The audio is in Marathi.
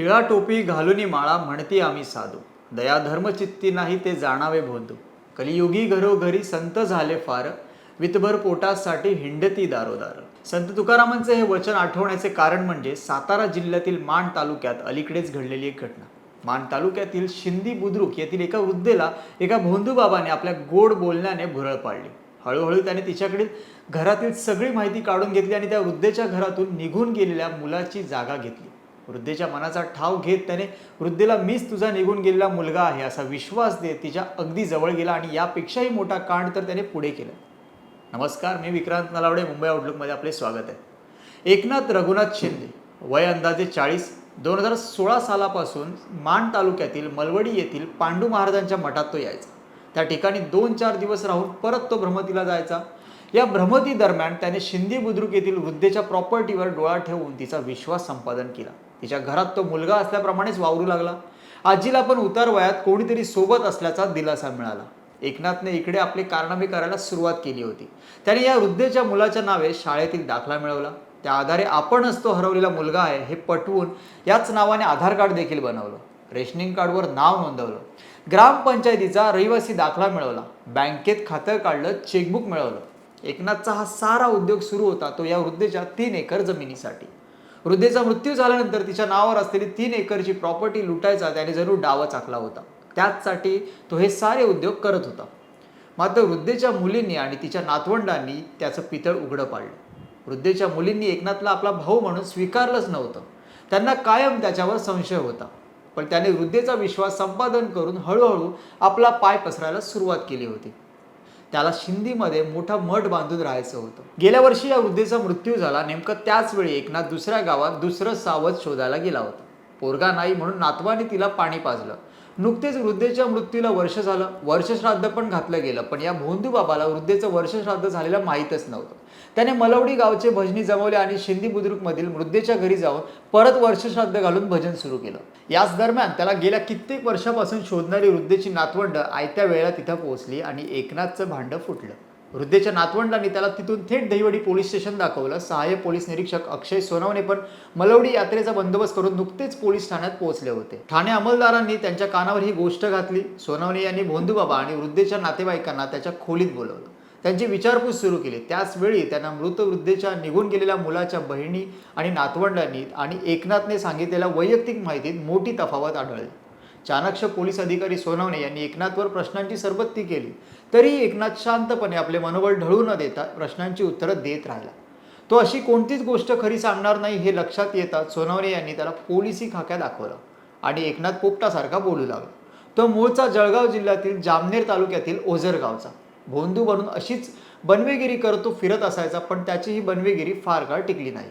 टिळा टोपी घालुनी माळा म्हणती आम्ही साधू. दया धर्म चित्ती नाही ते जाणावे भोंदू. कलियुगी घरोघरी संत झाले फार वितभर पोटासाठी हिंडती दारोदार. संत तुकारामांचे हे वचन आठवण्याचे कारण म्हणजे सातारा जिल्ह्यातील माण तालुक्यात अलीकडेच घडलेली एक घटना. माण तालुक्यातील शिंदी बुद्रुक येथील एका वृद्धेला एका भोंदूबाबाने आपल्या गोड बोलण्याने भुरळ पाडली. हळूहळू त्याने तिच्याकडील घरातील सगळी माहिती काढून घेतली आणि त्या वृद्धेच्या घरातून निघून गेलेल्या मुलाची जागा घेतली. वृद्धेच्या मनाचा ठाव घेत त्याने वृद्धेला मीच तुझा निघून गेलेला मुलगा आहे असा विश्वास देत तिच्या अगदी जवळ गेला आणि यापेक्षाही मोठा कांड तर त्याने पुढे केला. नमस्कार मी विक्रांत नलावडे मुंबई आउटलुकमध्ये आपले स्वागत आहे. एकनाथ रघुनाथ शिंदे वय अंदाजे चाळीस दोन हजार सोळा सालापासून माण तालुक्यातील मलवडी येथील पांडू महाराजांच्या मठात तो यायचा. त्या ठिकाणी दोन चार दिवस राहून परत तो भ्रमतीला जायचा. या भ्रमती दरम्यान त्याने शिंदे बुद्रुक येथील वृद्धेच्या प्रॉपर्टीवर डोळा ठेवून तिचा विश्वास संपादन केला. तिच्या घरात तो मुलगा असल्याप्रमाणेच वावरू लागला. आजीला पण उतार वयात कोणीतरी सोबत असल्याचा दिलासा मिळाला. एकनाथने इकडे आपले कारनामे करायला सुरुवात केली होती. त्याने या वृद्धेच्या मुलाच्या नावे शाळेतील दाखला मिळवला. त्या आधारे आपणच तो हरवलेला मुलगा आहे हे पटवून याच नावाने आधार कार्ड देखील बनवलं. रेशनिंग कार्डवर नाव नोंदवलं. ग्रामपंचायतीचा रहिवासी दाखला मिळवला. बँकेत खातं काढलं चेकबुक मिळवलं. एकनाथचा हा सारा उद्योग सुरू होता तो या वृद्धेच्या तीन एकर जमिनीसाठी. वृद्धेचा मृत्यू झाल्यानंतर तिच्या नावावर असलेली तीन एकरची प्रॉपर्टी लुटायचा त्याने जरूर डावा चाकला होता. त्याचसाठी तो हे सारे उद्योग करत होता. मात्र वृद्धेच्या मुलींनी आणि तिच्या नातवंडांनी त्याचं पितळ उघडं पाडलं. वृद्धेच्या मुलींनी एकनाथला आपला भाऊ म्हणून स्वीकारलंच नव्हतं. त्यांना कायम त्याच्यावर संशय होता. पण त्याने वृद्धेचा विश्वास संपादन करून हळूहळू आपला पाय पसरायला सुरुवात केली होती. त्याला शिंदीमध्ये मोठा मठ बांधून राहायचं होतं. गेल्या वर्षी या वृद्धेचा मृत्यू झाला. नेमकं त्याच वेळी एकनाथ दुसऱ्या गावात दुसरं सावध शोधायला गेला होता. पोरगा नाही म्हणून नातवाने तिला पाणी पाजलं. नुकतेच वृद्धेच्या मृत्यूला वर्ष झालं. वर्षश्राद्ध पण घातलं गेलं. पण या भोंदू बाबाला वृद्धेचं वर्षश्राद्ध झालेलं माहीतच नव्हतं. त्याने मलवडी गावचे भजनी जमवले आणि शिंदी बुद्रुकमधील वृद्धेच्या घरी जाऊन परत वर्षश्राद्ध घालून भजन सुरू केलं. याच दरम्यान त्याला गेल्या कित्येक वर्षापासून शोधणारी वृद्धेची नातवंड आयत्या वेळेला तिथं पोहोचली आणि एकनाथचं भांडं फुटलं. वृद्धेच्या नातवंडांनी त्याला तिथून थेट दहिवडी पोलीस स्टेशन दाखवलं. सहाय्यक पोलीस निरीक्षक अक्षय सोनवणे पण मलवडी यात्रेचा बंदोबस्त करून नुकतेच पोलीस ठाण्यात पोहोचले होते. ठाणे अंमलदारांनी त्यांच्या कानावर ही गोष्ट घातली. सोनवणे यांनी भोंदूबाबा आणि वृद्धेच्या नातेवाईकांना त्याच्या खोलीत बोलवलं. त्यांची विचारपूस सुरू केली. त्याचवेळी त्यांना मृत वृद्धेच्या निघून गेलेल्या मुलाच्या बहिणी आणि नातवंडांनी आणि एकनाथने सांगितलेल्या वैयक्तिक माहितीत मोठी तफावत आढळली. चाणक्य पोलीस अधिकारी सोनवणे यांनी एकनाथवर प्रश्नांची सरबत्ती केली. तरीही एकनाथ शांतपणे आपले मनोबल ढळू न देता प्रश्नांची उत्तरं देत राहिला. तो अशी कोणतीच गोष्ट खरी सांगणार नाही हे लक्षात येताच सोनवणे यांनी त्याला पोलिसी खाक्या दाखवलं आणि एकनाथ पोपटासारखा बोलू लागला. तो मूळचा जळगाव जिल्ह्यातील जामनेर तालुक्यातील ओझर गावचा भोंदू बनून अशीच बनवेगिरी करतो फिरत असायचा पण त्याची ही बनवेगिरी फार काळ टिकली नाही.